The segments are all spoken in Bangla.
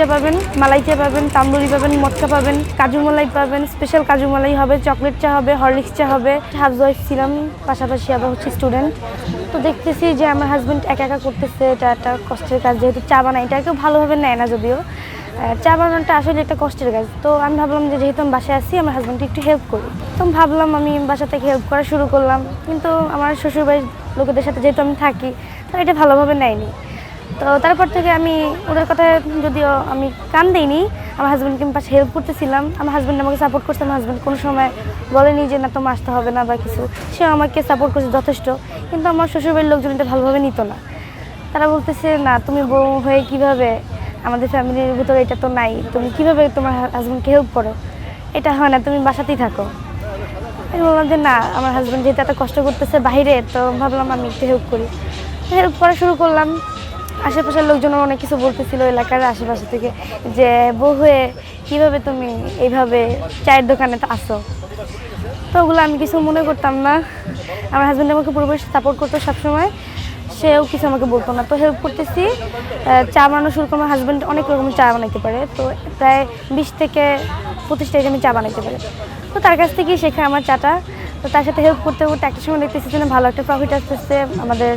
চা পাবেন মালাই চা পাবেন তান্দুরি পাবেন, মটকা পাবেন, কাজু মালাই পাবেন স্পেশাল কাজু মালাই হবে চকলেট চা হবে হরলিক্স চা হবে। হাউস ওয়াইফ ছিলাম, পাশাপাশি আবার হচ্ছে স্টুডেন্ট তো দেখতেছি যে আমার হাজব্যান্ড একা একা করতেছে, এটা একটা কষ্টের কাজ, যেহেতু চা বানাই এটা কেউ ভালোভাবে নেয় না যদিও। চা বানানোটা আসলে একটা কষ্টের কাজ। তো আমি ভাবলাম যে যেহেতু আমি বাসায় আসি আমার হাজব্যান্ডকে একটু হেল্প করি। তো ভাবলাম আমি বাসা থেকে হেল্প করা শুরু করলাম। কিন্তু আমার শ্বশুরবাড়ির লোকেদের সাথে যেহেতু আমি থাকি তারা এটা ভালোভাবে নেয়নি। তো তারপর থেকে আমি ওদের কথা যদিও আমি কান দিইনি, আমার হাজব্যান্ডকে আমি পাশে হেল্প করতেছিলাম। আমার হাজব্যান্ড আমাকে সাপোর্ট করছে, আমার হাজব্যান্ড কোনো সময় বলেনি যে, না তোমার আসতে হবে না বা কিছু। সে আমাকে সাপোর্ট করছে যথেষ্ট, কিন্তু আমার শ্বশুরবাড়ির লোকজন এটা ভালোভাবে নিত না। তারা বলতেছে, না, তুমি বউ হয়ে কীভাবে আমাদের ফ্যামিলির ভিতরে এটা তো নাই, তুমি কীভাবে তোমার হাজব্যান্ডকে হেল্প করো? এটা হয় না, তুমি বাসাতেই থাকো। আমি বললাম যে, না, আমার হাজব্যান্ড যেহেতু এত কষ্ট করতেছে বাইরে তো ভাবলাম আমি একটু হেল্প করি। হেল্প করা শুরু করলাম। আশেপাশের লোকজন অনেক কিছু বলতেছিল এলাকার আশেপাশে থেকে যে, বউ হয়ে কীভাবে তুমি এইভাবে চায়ের দোকানে আসো তো ওগুলো আমি কিছু মনে করতাম না। আমার হাজব্যান্ড আমাকে পুরোপুরি সাপোর্ট করতো সবসময়। সেও কিছু আমাকে বলতো না। তো হেল্প করতেছি। চা বানানো শুরু করে আমার হাজব্যান্ড অনেক রকম চা বানাইতে পারে। তো প্রায় বিশ থেকে পঁচিশ টাকা আমি চা বানাইতে পারি। তো তার কাছ থেকেই শেখা আমার চাটা। তো তার সাথে হেল্প করতে করতে একটা সময় দেখতেছি যে ভালো একটা প্রফিট আসতেছে আমাদের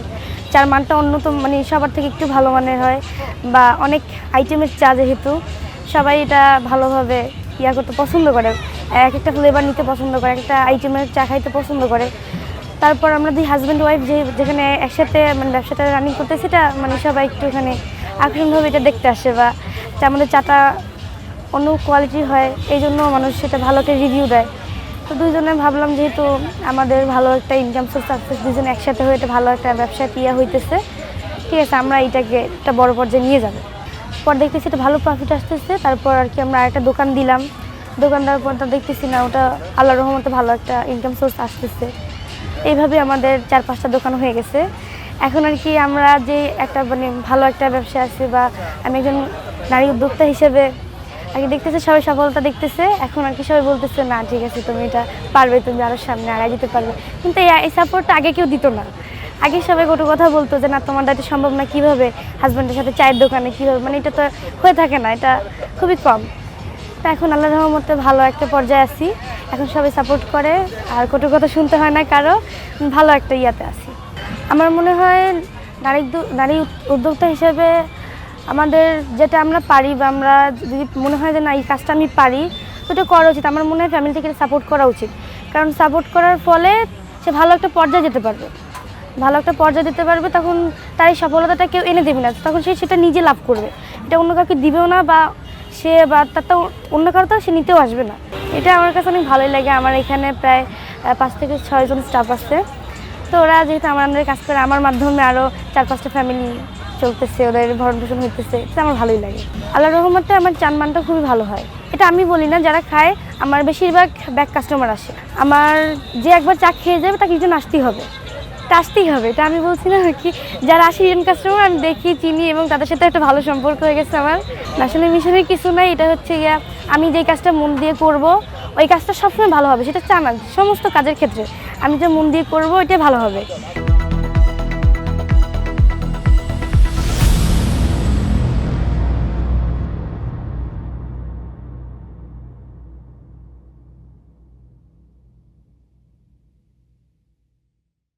চার মানটা অন্যত মানে সবার থেকে একটু ভালো মানের হয় বা অনেক আইটেমের চা যেহেতু, সবাই এটা ভালোভাবে ইয়া করতে পছন্দ করে। এক একটা ফ্লেভার নিতে পছন্দ করে একটা আইটেমের চা খাইতে পছন্দ করে। তারপর আমরা দুই হাজব্যান্ড ওয়াইফ যে যেখানে একসাথে মানে ব্যবসাটা রানিং করতে, সেটা মানে সবাই একটু এখানে আকর্ষণভাবে এটা দেখতে আসে বা আমাদের চাটা অন্য কোয়ালিটির হয় এই জন্য মানুষ সেটা ভালো একটা রিভিউ দেয়। তো দুইজনে ভাবলাম যেহেতু আমাদের ভালো একটা ইনকাম সোর্স সাকসেস দুজন একসাথে হয়ে ভালো একটা ব্যবসা ইয়া হইতেছে, ঠিক আছে, আমরা এটাকে একটা বড় পর্যায়ে নিয়ে যাব। পর দেখতেছি এটা ভালো প্রফিট আসতেছে, তারপর আর কি আমরা একটা দোকান দিলাম। দোকান দেওয়ার পর তো দেখতেছি না, ওটা আল্লাহ রহমতে ভালো একটা ইনকাম সোর্স আসতেছে। এইভাবে আমাদের চার পাঁচটা দোকান হয়ে গেছে। এখন আর কি আমরা যে একটা মানে ভালো একটা ব্যবসা আছে বা আমি একজন নারী উদ্যোক্তা হিসেবে আগে দেখতেছে সবাই সফলতা দেখতেছে, এখন আর কি সবাই বলতেছে, না, ঠিক আছে, তুমি এটা পারবে, তুমি আরও সামনে আগায় দিতে পারবে। কিন্তু এই সাপোর্টটা আগে কেউ দিত না। আগে সবাই কটু কথা বলতো যে, না, তোমার এটা সম্ভব না, কীভাবে হাজব্যান্ডের সাথে চায়ের দোকানে, কীভাবে? মানে এটা তো হয়ে থাকে না, এটা খুবই কম। তা এখন আল্লাহ রহমতে ভালো একটা পর্যায়ে আছি। এখন সবাই সাপোর্ট করে, আর কটু কথা শুনতে হয় না কারও, ভালো একটা ইয়াতে আছি। আমার মনে হয় নারী নারী উদ্যোক্তা হিসেবে আমাদের যেটা আমরা পারি বা আমরা যদি মনে হয় যে না, এই কাজটা আমি পারি এটা করা উচিত। আমার মনে হয় ফ্যামিলি থেকে সাপোর্ট করা উচিত। কারণ সাপোর্ট করার ফলে সে ভালো একটা পর্যায়ে যেতে পারবে। ভালো একটা পর্যায়ে দিতে পারবে, তখন তার এই সফলতাটা কেউ এনে দেবে না। তখন সে সেটা নিজে লাভ করবে। এটা অন্য কাউকে দিবেও না বা সে বা তার তো অন্য কারও তো সে নিতেও আসবে না। এটা আমার কাছে অনেক ভালোই লাগে। আমার এখানে প্রায় পাঁচ থেকে ছয়জন স্টাফ আছে। তো ওরা যেহেতু আমার আন্ডারে কাজ করে, আমার মাধ্যমে আরও চার পাঁচটা ফ্যামিলি চলতেছে, ওদের ভরণ পোষণ হইতেছে, এটা আমার ভালোই লাগে। আল্লাহ রহমতে আমার চানমানটা খুবই ভালো হয়। এটা আমি বলি না, যারা খায়, আমার বেশিরভাগ ব্যাক কাস্টমার আসে। আমার যে একবার চা খেয়ে যাবে, তাকে কিছু আসতেই হবে। এটা আসতেই হবে, এটা আমি বলছি না কি, যারা আসে ইন্ডিয়ান কাস্টমার আমি দেখি, চিনি এবং তাদের সাথে একটা ভালো সম্পর্ক হয়ে গেছে আমার। আসলে মিশনের কিছু নাই, এটা হচ্ছে গিয়া, আমি যেই কাজটা মন দিয়ে করব, ওই কাজটা সবসময় ভালো হবে, সেটা চান সমস্ত কাজের ক্ষেত্রে। আমি যে মন দিয়ে করব এটাই ভালো হবে।